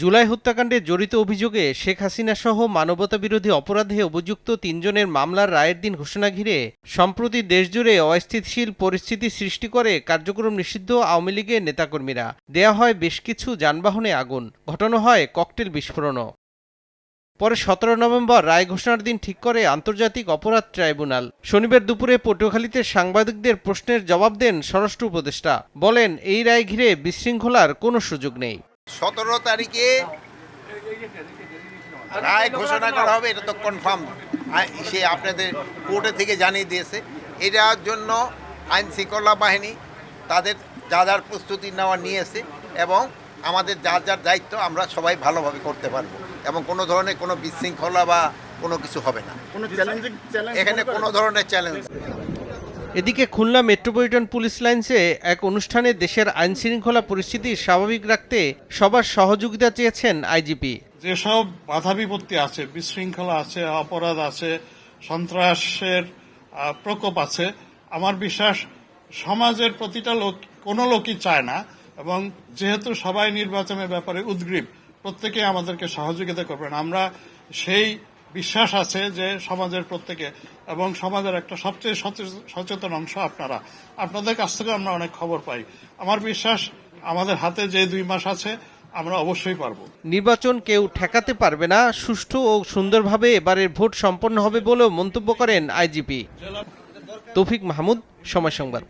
জুলাই হত্যাকাণ্ডে জড়িত অভিযোগে শেখ হাসিনা সহ মানবতাবিরোধী অপরাধে অভিযুক্ত তিনজনের মামলার রায়ের দিন ঘোষণা ঘিরে সম্প্রতি দেশজুড়ে অস্থিতিশীল পরিস্থিতি সৃষ্টি করে কার্যক্রম নিষিদ্ধ আওয়ামী লীগের নেতাকর্মীরা। দেয়া হয় বেশ কিছু যানবাহনে আগুন। ঘটানো হয় ককটেল বিস্ফোরণও। পরে সতেরো নভেম্বর রায় ঘোষণার দিন ঠিক করে আন্তর্জাতিক অপরাধ ট্রাইব্যুনাল। শনিবার দুপুরে পটুয়াখালীতে সাংবাদিকদের প্রশ্নের জবাব দেন স্বরাষ্ট্র উপদেষ্টা। বলেন, এই রায় ঘিরে বিশৃঙ্খলার কোনো সুযোগ নেই। সতেরো তারিখে রায় ঘোষণা করা হবে এটা তো কনফার্ম সে আপনাদের কোর্টে থেকে জানিয়ে দিয়েছে। এটার জন্য আইন শৃঙ্খলা বাহিনী তাদের যা যার প্রস্তুতি নেওয়া নিয়েছে এবং আমাদের যার যার দায়িত্ব আমরা সবাই ভালোভাবে করতে পারব এবং কোনো ধরনের কোনো বিশৃঙ্খলা বা কোনো কিছু হবে না। কোনো চ্যালেঞ্জিং চ্যালেঞ্জ এখানে কোনো ধরনের চ্যালেঞ্জ এদিকে খুলনা মেট্রোপলিটন পুলিশ লাইন্সে এক অনুষ্ঠানে দেশের আইন শৃঙ্খলা পরিস্থিতি স্বাভাবিক রাখতে সবার সহযোগিতা চেয়েছেন আইজিপি। যেসব বাধা বিপত্তি আছে, বিশৃঙ্খলা আছে, অপরাধ আছে, সন্ত্রাসের প্রকোপ আছে, আমার বিশ্বাস সমাজের প্রতিটা লোক, কোনো লোকই চায় না এবং যেহেতু সবাই নির্বাচনের ব্যাপারে উদ্গ্রীব প্রত্যেকে আমাদেরকে সহযোগিতা করবেন। আমরা সেই বিশ্বাস আছে যে সমাজের প্রত্যেকে, এবং সমাজের একটা সবচেয়ে সচেতন অংশ আপনারা। আপনাদের কাছ থেকে আমরা অনেক খবর পাই। আমার বিশ্বাস, আমাদের হাতে যে দুই মাস আছে, আমরা অবশ্যই পারব। নির্বাচন কেউ ঠেকাতে পারবে না, সুষ্ঠু ও সুন্দরভাবে এবারের ভোট সম্পন্ন হবে বলেও মন্তব্য করেন আইজিপি। তৌফিক মাহমুদ, সময় সংবাদ।